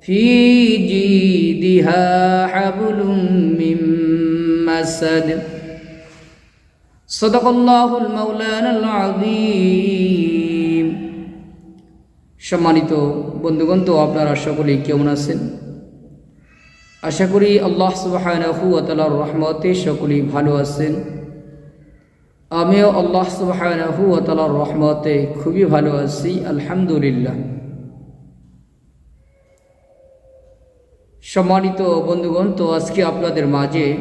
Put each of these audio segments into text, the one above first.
في جيدها حبل من مسد صدق الله المولانا العظيم সম্মানিত বন্ধুগণ তো আপনারা সকলেই কেমন আছেন আশা করি আল্লাহ সুবাহানহু তালার রহমতে সকলেই ভালো আছেন আমিও আল্লাহ সুবাহানহু তালার রহমতে খুবই ভালো আছি আলহামদুলিল্লাহ সম্মানিত বন্ধুগণ, তো আজকে আপনাদের মাঝে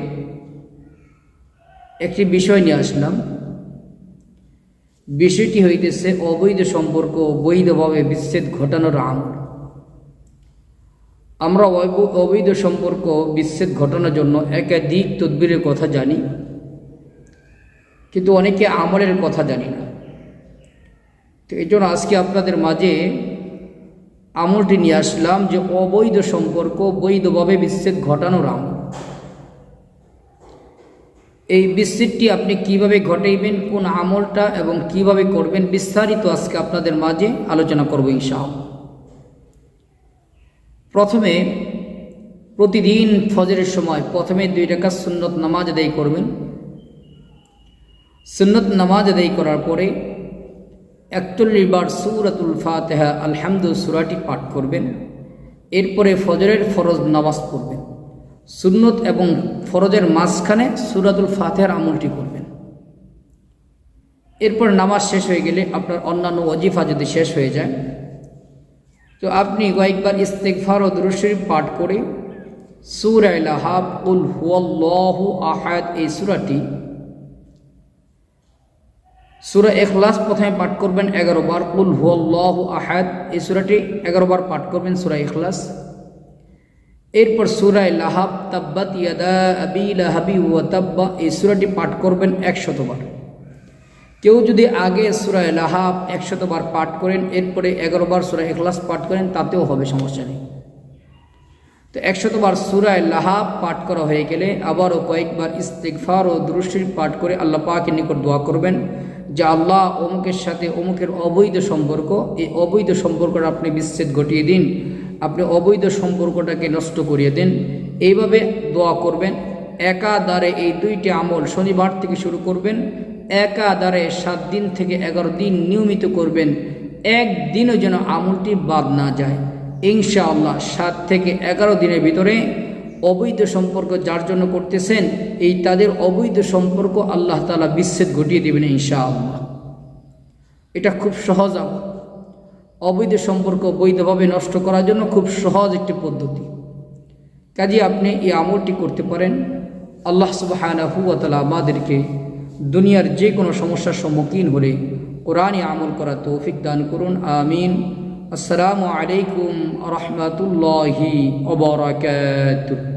একটি বিষয় নিয়ে আসলাম। বিষয়টি হইতেছে অবৈধ সম্পর্ক, বৈধভাবে বিচ্ছেদ ঘটানোর আমল। আমরা অবৈ- অবৈধ সম্পর্ক, বিচ্ছেদ ঘটানোর জন্য একাধিক তদবিরের কথা জানি, কিন্তু অনেকে আমলের কথা জানি না। তো এই আজকে আপনাদের মাঝে আমলটি নিয়ে আসলাম যে অবৈধ সম্পর্ক, বৈধভাবে বিচ্ছেদ ঘটানোর আমল এই বিচ্ছেদটি আপনি কীভাবে ঘটাইবেন, কোন আমলটা এবং কীভাবে করবেন বিস্তারিত আজকে আপনাদের মাঝে আলোচনা করব ইনশাআল্লাহ। প্রথমে প্রতিদিন ফজরের সময় প্রথমে দুই টাকা সুন্নত নামাজ আদায় করবেন। সুন্নত নামাজ আদায় করার পরে একচল্লিশ বার সুরাতুল ফাতেহা আলহামদু সুরাটি পাঠ করবেন। এরপরে ফজরের ফরজ নামাজ পড়বেন। সুন্নত এবং ফরজের মাঝখানে সুরাতুল ফাতেহার আমলটি করবেন। এরপর নামাজ শেষ হয়ে গেলে আপনার অন্যান্য অজিফা যদি শেষ হয়ে যায়, তো আপনি কয়েকবার ইস্তেকফার ও দুরুশরীফ পাঠ করে সুর আলাহাব উল হুয়াল্লাহু আহাদ এই সুরাটি সুরা এখলাস প্রথমে পাঠ করবেন এগারো বার। উল হুয়াল্লাহ আহাদ। এই সুরাটি এগারো বার পাঠ করবেন, সুরা এখলাস। এরপর সুরায় লাহাব, তাব্বাত ইয়াদা আবি লাহাবি ওয়া তাব্বা। এই সুরাটি পাঠ করবেন একশতবার কেউ যদি আগে সুরায় লাহাব একশতবার পাঠ করেন, এরপরে এগারো বার সুরা এখলাস পাঠ করেন, তাতেও হবে সমস্যা নেই। তো একশতবার সুরায় লাহাব পাঠ করা হয়ে গেলে আবারও কয়েকবার ইস্তেকফার ও দুরুশরীফ পাঠ করে আল্লাহ নিকট দোয়া করবেন। যে আল্লাহ অমুকের সাথে অমুকের অবৈধ সম্পর্ক, এই অবৈধ সম্পর্কটা আপনি বিচ্ছেদ ঘটিয়ে দিন, আপনি অবৈধ সম্পর্কটাকে নষ্ট করিয়ে দিন। এইভাবে দোয়া করবেন, একাধারে এই দুইটি আমল শনিবার থেকে শুরু করবেন, একাধারে সাত দিন থেকে এগারো দিন নিয়মিত করবেন, একদিনও যেন আমলটি বাদ না যায়। ইনশাআল্লাহ সাত থেকে এগারো দিনের ভিতরে অবৈধ সম্পর্ক যার জন্য করতেছেন, এই তাদের অবৈধ সম্পর্ক আল্লাহ তালা বিচ্ছেদ ঘটিয়ে দেবেন ইনশাআল্লাহ। এটা খুব সহজ আমল। অবৈধ সম্পর্ক বৈধভাবে নষ্ট করার জন্য খুব সহজ একটি পদ্ধতি। কাজে আপনি এই আমলটি করতে পারেন। আল্লাহ সুবাহ আমাদেরকে দুনিয়ার যে কোনো সমস্যার সম্মুখীন হলে কোরআনে আমল করা তৌফিক দান করুন, আমিন। আসসালামু আলাইকুম রহমতুল্লাহি অবরাকাতুহ